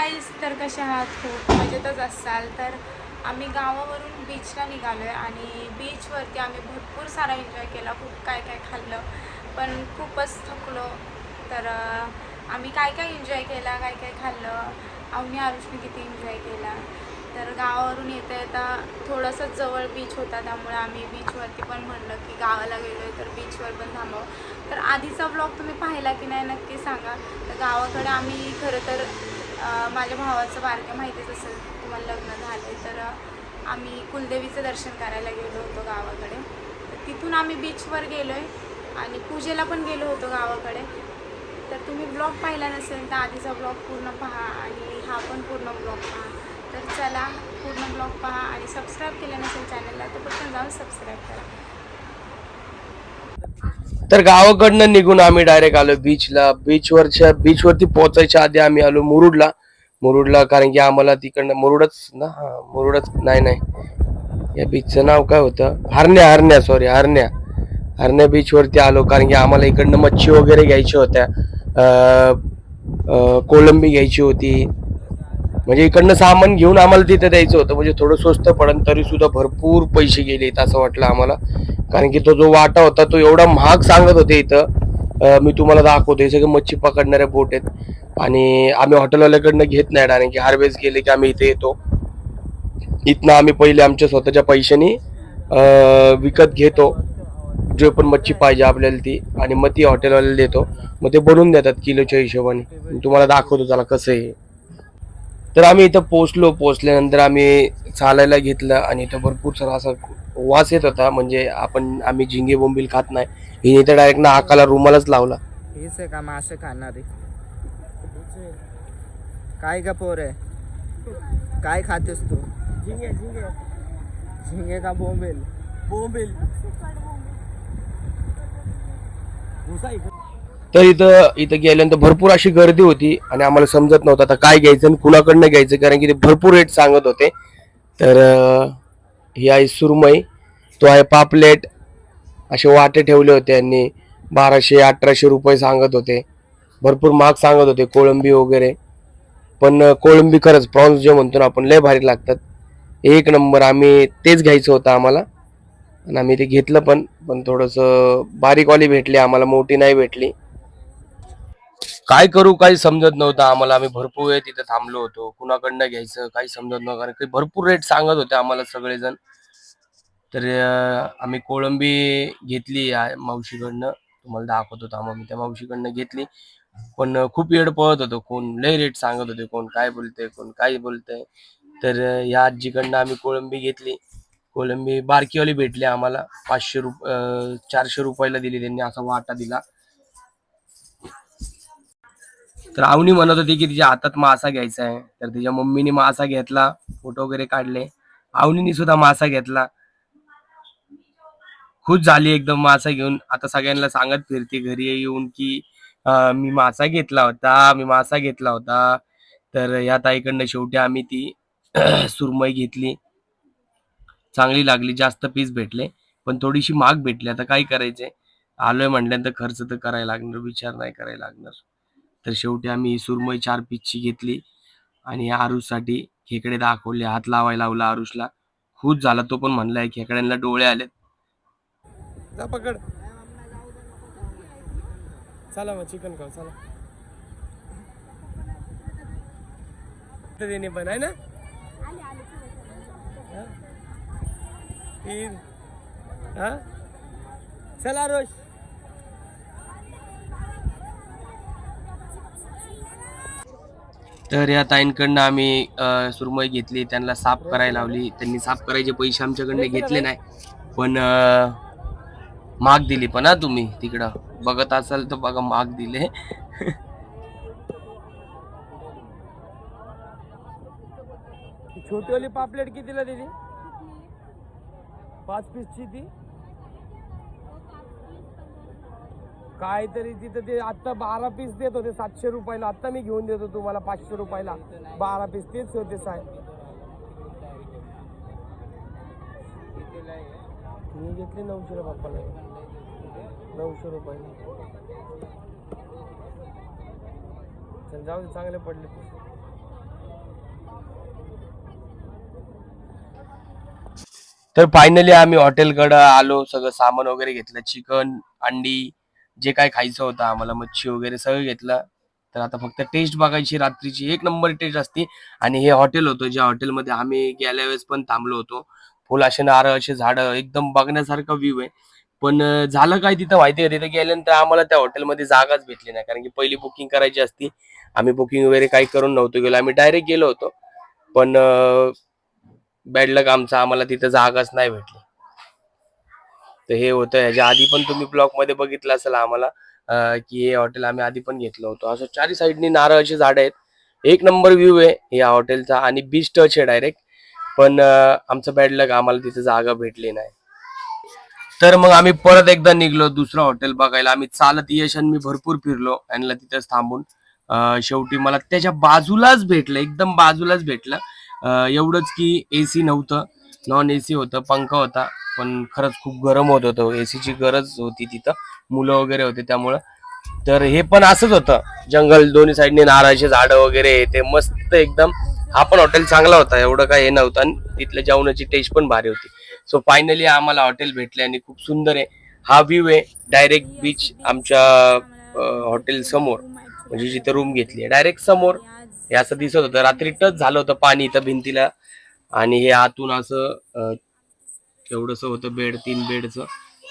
Guys तर कशा आहात? खूप मजेतच असाल. तर आम्ही गावावरून बीचला निघालो आहे आणि बीचवरती आम्ही भरपूर सारा एन्जॉय केला. खूप काय काय खाल्लं पण खूपच थकलो. तर आम्ही काय काय एन्जॉय केला काय काय खाल्लं? आम्ही आरुषने किती एन्जॉय केला? तर गावावरून येता येता थोडंसं जवळ बीच होता त्यामुळे आम्ही बीचवरती पण म्हणलं की गावाला गेलो आहे तर बीचवर पण थांबावं. तर आधीचा ब्लॉग तुम्ही पाहिला की नाही नक्की सांगा. तर गावाकडे आम्ही खरं तर माझ्या भावाचं बारक्या माहितीच असेल तुम्हाला लग्न झालं आहे तर आम्ही कुलदेवीचं दर्शन करायला गेलो होतो गावाकडे. तर तिथून आम्ही बीचवर गेलो आहे आणि पूजेला पण गेलो होतो गावाकडे. तर तुम्ही ब्लॉग पाहिला नसेल तर आधीचा ब्लॉग पूर्ण पहा आणि हा पण पूर्ण ब्लॉग पहा. तर चला पूर्ण ब्लॉग पहा आणि सबस्क्राईब केलं नसेल चॅनलला तर पटकन जाऊन सबस्क्राईब करा. तर गावाकडनं निघून आम्ही डायरेक्ट आलो बीचला बीचवरच्या बीचवरती पोहोचायच्या आधी आम्ही आलो मुरुडला. मुरुडला कारण की आम्हाला तिकडनं मुरुडच ना? हा मुरुडच नाही नाही. या बीचचं नाव काय होतं? हरण्या हरण्या सॉरी हरण्या. हरण्या बीचवरती आलो कारण की आम्हाला इकडनं मच्छी वगैरे घ्यायच्या होत्या. कोलंबी घ्यायची होती. म्हणजे इकडनं सामान घेऊन आम्हाला तिथे द्यायचं होतं. म्हणजे थोडं स्वस्त पडन तरी सुद्धा भरपूर पैसे गेले असं वाटलं आम्हाला. कारण की तो जो वाटा होता तो एवढा महाग सांगत होते इथं. मी तुम्हाला दाखवतो हे सगळे मच्छी पकडणारे बोट आहेत. आणि आम्ही हॉटेलवाल्याकडनं घेत नाही कारण की हार्वेस्ट गेले की आम्ही इथे येतो. इथनं आम्ही पहिले आमच्या स्वतःच्या पैशाने विकत घेतो. जे पण मच्छी पाहिजे आपल्याला ती आणि मग ती हॉटेलवाल्याला देतो. मग ते बनवून देतात किलोच्या हिशोबाने. तुम्हाला दाखवतो त्याला कसं आहे. तर आम्ही इथं पोचलो. पोचल्यानंतर आम्ही चालायला घेतलं आणि इथं भरपूर सारा असा वास येत होता म्हणजे आपण आम्ही झिंगे बोंबील खात नाही. हिने तर डायरेक्ट ना आकाला रुमालच लावला. हेच आहे का मासे खाणारे काय का पोर आहे? काय खातेस तू? झिंगे झिंगे. झिंगे का बोंबेल? बोंबेल. तर इथं इथं गेल्यानंतर भरपूर अशी गर्दी होती आणि आम्हाला समजत नव्हतं आता काय घ्यायचं आणि कुणाकडनं घ्यायचं कारण की ते भरपूर रेट सांगत होते. तर ही आहे सुरमई तो आहे पापलेट. असे वाटे ठेवले होते यांनी. बाराशे अठराशे रुपये सांगत होते. भरपूर महाग सांगत होते कोळंबी वगैरे. पण कोळंबी खरंच प्रॉन्स जे म्हणतो ना आपण लय भारी लागतात. एक नंबर आम्ही तेच घ्यायचं होतं आम्हाला. आणि आम्ही ते घेतलं पण पण थोडंसं बारीकवाली भेटली आम्हाला मोठी नाही भेटली. काय करू काही समजत नव्हतं आम्हाला. आम्ही भरपूर वेळ तिथे थांबलो होतो. कुणाकडनं घ्यायचं काही समजत नव्हतं. कारण की भरपूर रेट सांगत होते आम्हाला सगळेजण. तर अं, आम्ही कोळंबी घेतली आ- मावशीकडनं. तुम्हाला दाखवत होतो आम्ही त्या मावशीकडनं घेतली. पण अं, खूप वेळ पळत होतो. कोण लय रेट सांगत होते कोण काय बोलते कोण काय बोलतंय. तर अं, या आजीकडनं आम्ही कोळंबी घेतली. कोळंबी बारकीवाली भेटली आम्हाला. पाचशे रुप अं, चारशे रुपयाला दिली त्यांनी असा वाटा दिला. तर आवनी म्हणत होती की तिच्या हातात मासा घ्यायचा आहे. तर तिच्या मम्मीने मासा घेतला फोटो वगैरे काढले. आवनीने सुद्धा मासा घेतला. खुश झाली एकदम मासा घेऊन. आता सगळ्यांना सांगत फिरते घरी येऊन की आ, मी मासा घेतला होता मी मासा घेतला होता. तर या ताईकडनं शेवटी आम्ही ती सुरमई घेतली. चांगली लागली जास्त पीस भेटले. पण थोडीशी महाग भेटली. आता काय करायचे? आलोय म्हटल्यानंतर खर्च तर करायला लागणार विचार नाही करायला लागणार. तर शेवटी आम्ही सुरमई चार पीसची घेतली. आणि आरुषसाठी खेकडे दाखवले. हात लावायला लावला आरुषला. खुश झाला. तो पण म्हणलाय खेकड्यांना डोळे आलेत. जा पकड. चला मग चिकन खाऊ. चला. देणे पण आहे ना? हा? चला रोष तर या ताईंकडनं आम्ही अं, सुरमई घेतली त्यांना साफ करायला लावली. त्यांनी साफ करायचे पैसे आमच्याकडनं घेतले नाही. पण अं, महाग दिली पण हा तुम्ही तिकडं. बघत असाल तर बघा महाग दिले. छोटीवाली पापलेट कितीला दिली? पाच पीसची ती. काहीतरी तिथं ते आत्ता बारा पीस देत होते सातशे रुपयाला. आत्ता मी घेऊन देतो तुम्हाला पाचशे रुपयाला. बारा पीस तेच होते साहेब. मी घेतले रुपये बाप्पाला. नऊशे रुपयाला. जाऊ चांगले पडले तर फायनली आम्ही हॉटेलकडं आलो सगळं सामान वगैरे घेतलं. चिकन अंडी जे काय खायचं होतं आम्हाला मच्छी वगैरे सगळं घेतलं. तर आता फक्त टेस्ट बघायची रात्रीची एक नंबर टेस्ट असते. आणि हे हॉटेल होतं ज्या हॉटेलमध्ये आम्ही गेल्या वेळेस पण थांबलो होतो. फुल असे नारळ असे झाडं एकदम बघण्यासारखा व्ह्यू आहे. पण झालं काय तिथं माहिती आहे तिथं गेल्यानंतर आम्हाला त्या हॉटेलमध्ये जागाच भेटली नाही. कारण की पहिली बुकिंग करायची असती. आम्ही बुकिंग वगैरे काही करून नव्हतो गेलो. आम्ही डायरेक्ट गेलो होतो. पण बॅड लक आमचा. आम्हाला तिथं जागाच नाही भेटली. तर हे होतं. ह्याच्या आधी पण तुम्ही ब्लॉकमध्ये बघितलं असेल आम्हाला की हे हॉटेल आम्ही आधी पण घेतलं होतं. असं चारी साईडनी नारळाची झाडं आहेत. एक नंबर व्ह्यू आहे या हॉटेलचा आणि बीच टच आहे डायरेक्ट पण आमचं बॅड लग आम्हाला तिथे जागा भेटली नाही. तर मग आम्ही परत एकदा निघलो दुसरं हॉटेल बघायला. आम्ही चालत यश आणि मी भरपूर फिरलो आणि तिथेच थांबून. शेवटी मला त्याच्या बाजूलाच भेटलं. एकदम बाजूलाच भेटलं. एवढंच की एसी नव्हतं. नॉन एसी होतं पंखा होता पण खरंच खूप गरम होत होतं. एसीची गरज होती तिथं. मुलं वगैरे होते त्यामुळं. तर हे पण असंच होतं. जंगल दोन्ही साईडने नारळाचे झाडं वगैरे ते मस्त एकदम. हा पण हॉटेल चांगला होता. एवढं काय हे नव्हतं. आणि तिथल्या जेवणाची टेस्ट पण भारी होती. सो फायनली आम्हाला हॉटेल भेटले आणि खूप सुंदर आहे. हा व्ह्यू आहे. डायरेक्ट बीच आमच्या हॉटेल समोर. म्हणजे जिथे रूम घेतली आहे. डायरेक्ट समोर. हे असं दिसत होतं. रात्री टच झालं होतं पाणी इथं भिंतीला. आणि हे आतून असं एवढंसं होतं बेड तीन बेडचं.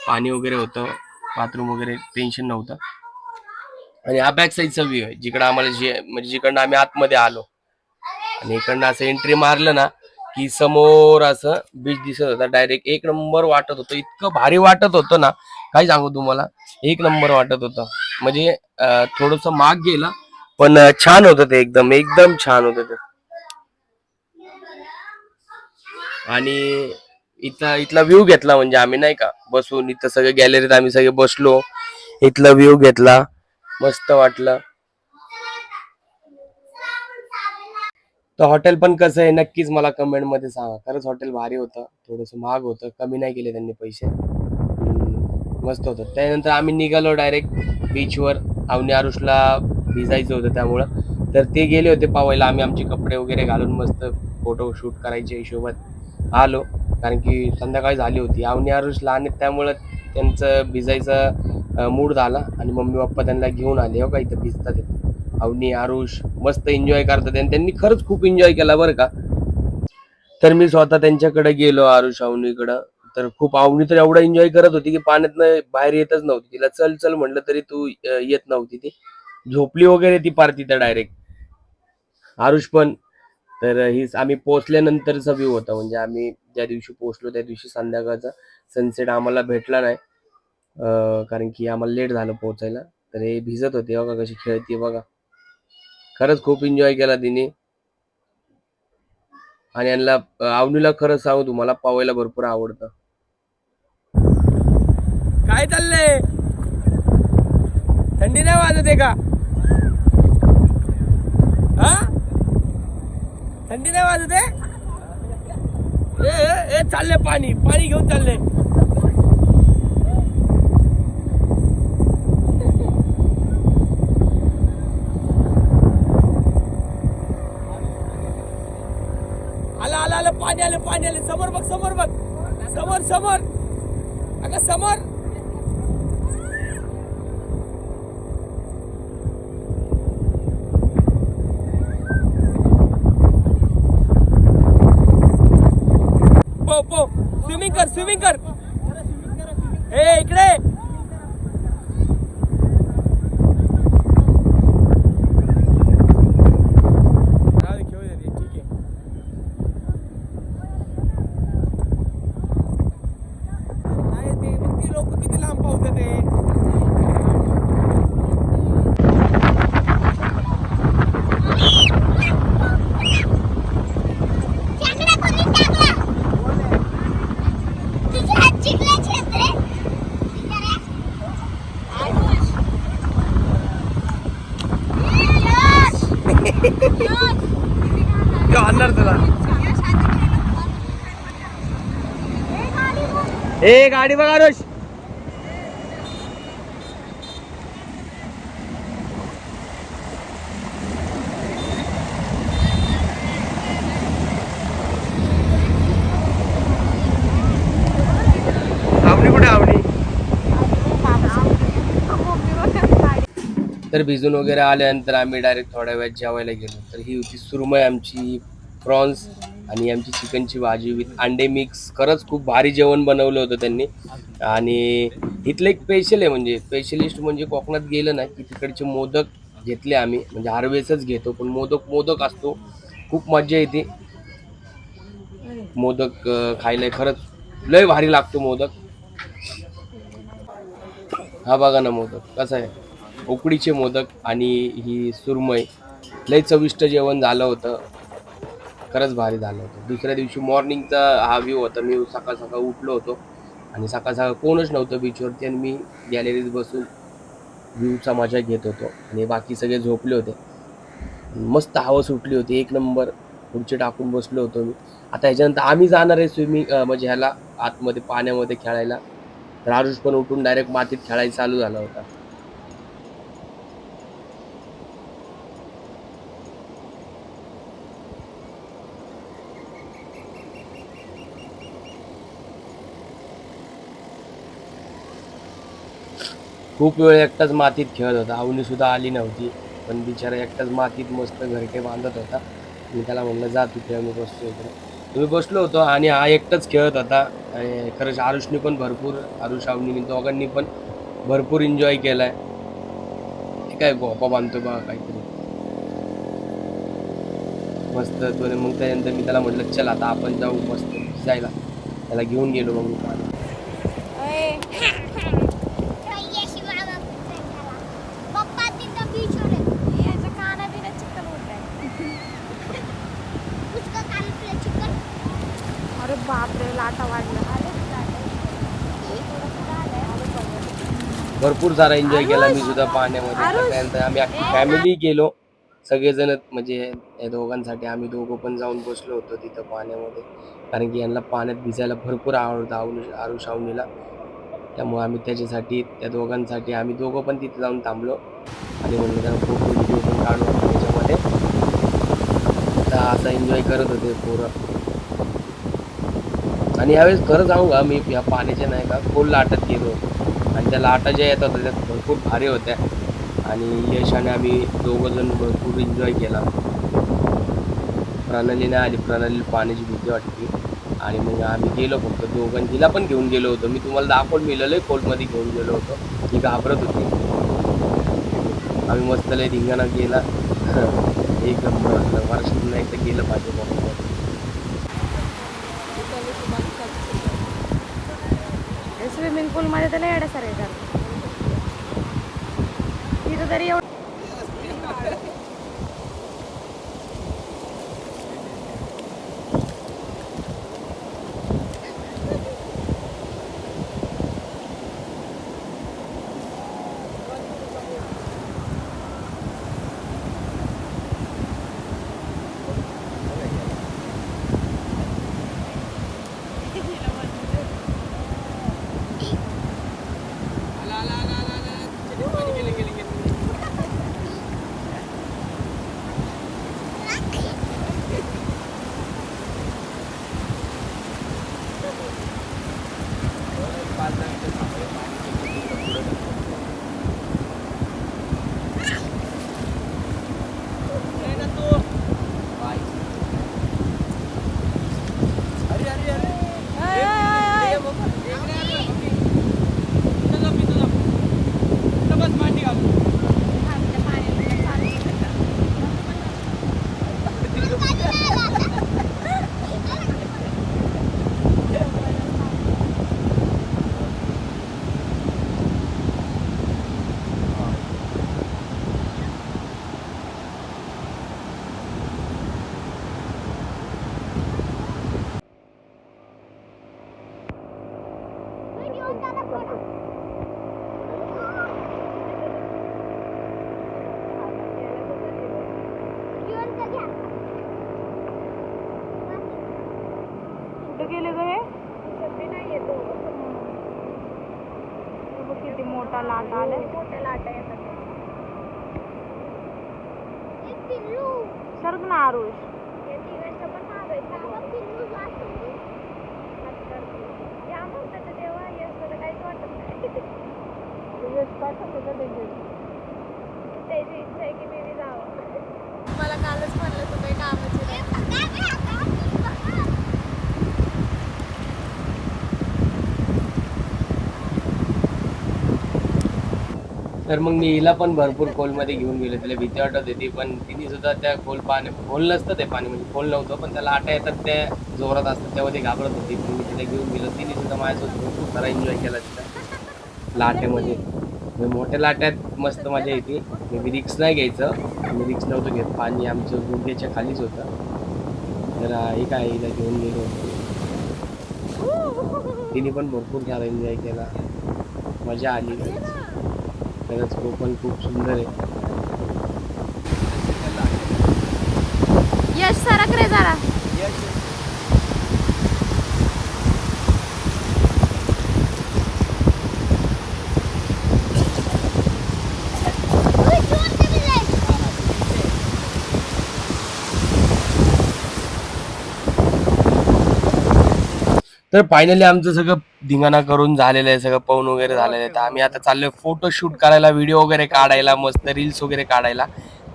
पाणी वगैरे होतं. बाथरूम वगैरे टेन्शन नव्हतं. आणि हा बॅक साईडचा व्ह्यू आहे. जिकडं आम्हाला जे म्हणजे जिकडनं आम्ही आतमध्ये आलो. आणि इकडनं असं एंट्री मारलं ना की समोर असं बीच दिसत होता. डायरेक्ट एक नंबर वाटत होतं. इतकं भारी वाटत होतं ना. काय सांगू तुम्हाला? एक नंबर वाटत होतं. म्हणजे थोडस माग गेला पण छान होतं ते एकदम. एकदम छान होतं ते. आणि इथला इथला व्ह्यू घेतला म्हणजे आम्ही नाही का? बसून इथं सगळे गॅलरीत आम्ही सगळे बसलो. इथला व्ह्यू घेतला. मस्त वाटलं. तर हॉटेल पण कसं आहे नक्कीच मला कमेंटमध्ये सांगा. खरंच हॉटेल भारी होतं. थोडस महाग होतं. कमी नाही केले त्यांनी पैसे. मस्त होतं. त्यानंतर आम्ही निघालो डायरेक्ट बीचवर अवनी आरुषला भिजायचं होतं त्यामुळं. तर ते गेले होते पावायला. आम्ही आमचे कपडे वगैरे घालून मस्त फोटो शूट करायच्या हिशोबात. आलो. कारण की संध्याकाळी झाली होती. आवनी आरुष लहान आहेत त्यामुळं त्यांचं भिजायचा मूड झाला. आणि मम्मी पप्पा त्यांना घेऊन आले. हो का इथं भिजतात अवनी आरुष मस्त एन्जॉय करतात. आणि त्यांनी खरंच खूप एन्जॉय केला बरं का. तर मी स्वतः त्यांच्याकडे गेलो आरुष अवनीकडं तर खूप अवनी तर एवढा एन्जॉय करत होती की पाण्यात बाहेर येतच नव्हती. तिला चल चल म्हणलं तरी तू येत नव्हती ती. झोपली वगैरे ती पार तिथं डायरेक्ट आरुष पण तर ही आम्ही पोहोचल्यानंतरचा व्ह्यू होता. म्हणजे आम्ही ज्या दिवशी पोहोचलो त्या दिवशी संध्याकाळचा सनसेट आम्हाला भेटला नाही. कारण की आम्हाला लेट झालं पोहोचायला. तर हे भिजत होते बघा कशी खेळते बघा. खरंच खूप एन्जॉय केला तिने. आणि यांना आवनीला खरं सांगू तुम्हाला पावायला भरपूर आवडतं. काय चाललंय? थंडी नाही वाजत आहे का हा थंडी नाही वाजत आहे? ए, ए, ए चालले पाणी. पाणी घेऊन चालले आला आला आलं पाणी आलं पाणी आलं. समोर बघ समोर बघ. समोर समोर. अगं समोर. पो स्विमिंग कर स्विमिंग कर. ए इकडे. ए गाडी बघा रोष तर भिजून वगैरे आल्यानंतर आम्ही डायरेक्ट थोड्या वेळात जेवायला गेलो. तर ही होती सुरमय आमची प्रॉन्स आणि आमची चिकनची भाजी विथ अंडे मिक्स खरंच खूप भारी जेवण बनवलं होतं त्यांनी. आणि इथलं एक स्पेशल आहे म्हणजे स्पेशलिस्ट म्हणजे कोकणात गेलं ना की तिकडचे मोदक घेतले आम्ही. म्हणजे हार्वेसच घेतो पण मोदक मोदक असतो. खूप मजा येते. मोदक खायला खरंच लय भारी लागतो मोदक. हा बघा ना मोदक कसा आहे. उकडीचे मोदक आणि ही सुरमई. लय चविष्ट जेवण झालं होतं. खरंच भारी झालं होतं. दुसऱ्या दिवशी मॉर्निंगचा हा व्ह्यू होता. मी सकाळ सकाळ उठलो होतो आणि सकाळ सकाळ कोणच नव्हतं बीचवरती आणि मी गॅलरीत बसून व्ह्यूचा मजा घेत होतो. आणि बाकी सगळे झोपले होते. मस्त हवा सुटली होती. एक नंबर खुर्ची टाकून बसलो होतो मी. आता ह्याच्यानंतर आम्ही जाणार आहे स्विमिंग म्हणजे ह्याला आतमध्ये पाण्यामध्ये खेळायला. तर आरुष पण उठून डायरेक्ट मातीत खेळायला चालू झाला होता. खूप वेळ एकटाच मातीत खेळत होता. अवनीसुद्धा आली नव्हती. पण बिचारा एकटाच मातीत मस्त घरटे बांधत होता. मी त्याला म्हणलं जा तू खेळ मी बसतो इकडे. तुम्ही बसलो होतो आणि हा एकटाच खेळत होता. आणि खरंच आरुषने पण भरपूर आरुष आवनीने दोघांनी पण भरपूर एन्जॉय केला आहे काय गोपा बांधतो बघा काहीतरी. मस्त तो मग त्यानंतर मी त्याला म्हटलं चल आता आपण जाऊ मस्त जायला. त्याला घेऊन गेलो मग मी पाण्यात. अय, यशी मामा पप्पा तिथं बीचवर आहे याचं काना बिना चिकन होत आहे उसका कान पे चिकन अरे बापरे लाटा वाढल्या. भरपूर सारा एन्जॉय केला मी सुद्धा पाण्यामध्ये त्यानंतर आम्ही फॅमिली गेलो. सगळेजण म्हणजे या दोघांसाठी आम्ही दोघं पण जाऊन बसलो होतो तिथं पाण्यामध्ये कारण की यांना पाण्यात भिजायला भरपूर आवडतं आरुष आरुष अवनीला त्यामुळे आम्ही त्याच्यासाठी त्या दोघांसाठी आम्ही दोघं पण तिथे जाऊन थांबलो. आणि म्हणलं त्यांना फोटो व्हिडिओ पण काढू त्याच्यामध्ये. तर असा एन्जॉय करत होते पोरं. आणि यावेळेस खरं सांगू का मी या पाण्याच्या नाही का खोल लाटत गेलो. आणि त्या लाटा ज्या येत होत्या त्या भरपूर भारी होत्या. आणि यशाने आम्ही दोघं जण भरपूर एन्जॉय केला. प्रणालीने आली. प्रणालीला पाण्याची भीती वाटते आणि मग आम्ही गेलो फक्त. दोघं तिला पण घेऊन गेलो होतो. मी तुम्हाला दाखवून मिळालं कोर्टमध्ये घेऊन गेलो होतो. ती घाबरत होती. आम्ही मस्त लय धिंगाणा गेला. एक नंबर वर्षातून एकदा गेलं पाहिजे म्हणून स्विमिंग पूल मध्ये तर एवढ्या सारे करतात तिथं तरी एवढं कुठे गेले ग हे? हे बघ किती मोठा लाट आला मोठ्या लाटा येतात सर्ग ना आरुष. त्याची इच्छा आहे की मी जावं. मला कालच म्हणलं तू काही कामाची तर मग मी हिला पण भरपूर खोलमध्ये घेऊन गेलो. तिला भीती वाटत होती पण तिने सुद्धा त्या खोल पाणी खोल नसतं ते पाणी म्हणजे खोल नव्हतं पण त्याला आटा येतात त्या जोरात असतात तेव्हा ती घाबरत होती. पण मी तिला घेऊन गेलो. तिने सुद्धा माझ्यासोबत खूप सारा एन्जॉय केला तिथं लाटेमध्ये. मी मोठ्या लाट्यात मस्त मजा येते. मी रिक्स नाही घ्यायचं. मी रिक्स नव्हतं घेत. पाणी आमचं गुडघ्याच्या खालीच होतं. तर अं, हे काय हिला घेऊन गेलो. तिने पण भरपूर सारा एन्जॉय केला. मजा आली. खरंच कोकण खूप सुंदर आहे. यश सरक रे जरा. तर फायनली आमचं सगळं धिंगाणा करून झालेलं आहे सगळं पाहून वगैरे झालेलं आहे. तर आम्ही आता चाललोय फोटो शूट करायला व्हिडिओ वगैरे काढायला मस्त रील्स वगैरे काढायला.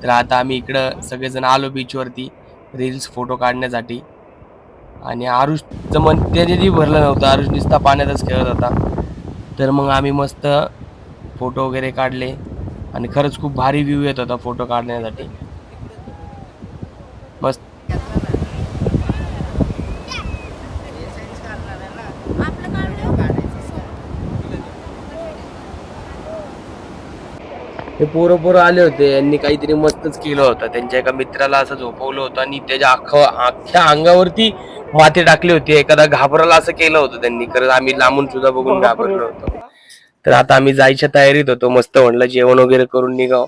तर आता आम्ही इकडं सगळेजण आलो बीचवरती रील्स फोटो काढण्यासाठी. आणि आरुषचं मन त्याच्यातही भरलं नव्हतं. आरुष नुसता पाण्यातच खेळत होता. तर मग आम्ही मस्त फोटो वगैरे काढले. आणि खरंच खूप भारी व्ह्यू येत होता फोटो काढण्यासाठी. मस्त. हे पोरं पोरं आले होते. यांनी काहीतरी मस्तच केलं होतं. त्यांच्या एका मित्राला असं झोपवलं होतं आणि त्याच्या अख्खा अख्ख्या अंगावरती माती टाकली होती. एखादा घाबराला असं केलं होतं त्यांनी. खरंच आम्ही लांबून सुद्धा बघून घाबरलो होतो. तर आता आम्ही जायच्या तयारीत होतो. मस्त म्हणलं जेवण वगैरे करून निघाव.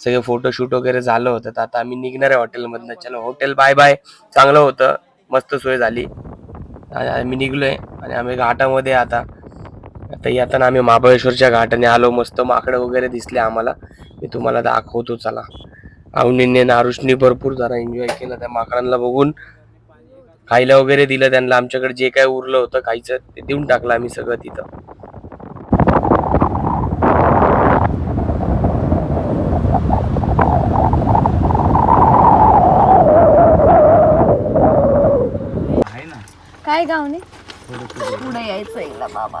सगळे फोटोशूट वगैरे झालं होतं. तर आता आम्ही निघणार आहे हॉटेलमधनं चलो हॉटेल बाय बाय चांगलं होतं. मस्त सोय झाली. आम्ही निघलोय आणि आम्ही घाटामध्ये आता आता येताना आम्ही महाबळेश्वरच्या घाटाने आलो मस्त माकडं वगैरे दिसले आम्हाला. मी तुम्हाला दाखवतो चला. अवनीने नारुषनी भरपूर जरा एन्जॉय केला त्या माकडांना बघून. खायला वगैरे दिलं त्यांना. आमच्याकडे जे काय उरलं होतं खायचं ते देऊन टाकलं आम्ही सगळं तिथं. काय गावने पुढे यायचं एकदा बाबा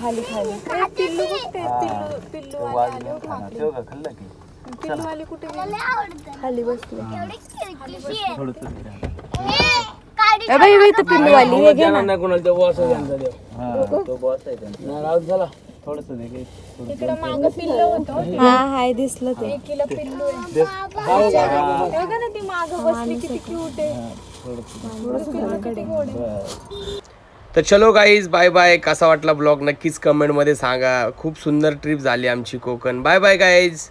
खाली खाली। ए, पिल्लू कुठे पिल्लू पिल्लू वाले आले हो खाली. तेव्हा खाल्लं की? पिल्लू वाले कुठे गेले? खाली बसले. थोडं तुम्ही राहा. ए बाई बाई तर पिल्लू वाली हे घे ना. कोणाला बॉस त्यांचा देव. हा. तो बॉस आहे त्यांचा. झाला थोडस दे. थोडं. तिकडे माग पिल्लू होतं. हा हाय दिसलं ते. एकीला पिल्लू आहे. हे बघा ना ती माग बसली किती क्यूट आहे. थोडं पिल्लू किती गोड आहे. बस. तर चलो गाईज बाय बाय कसा वाटला ब्लॉग नक्कीच कमेंटमध्ये सांगा. खूप सुंदर ट्रिप झाली आमची कोकण. Bye bye guys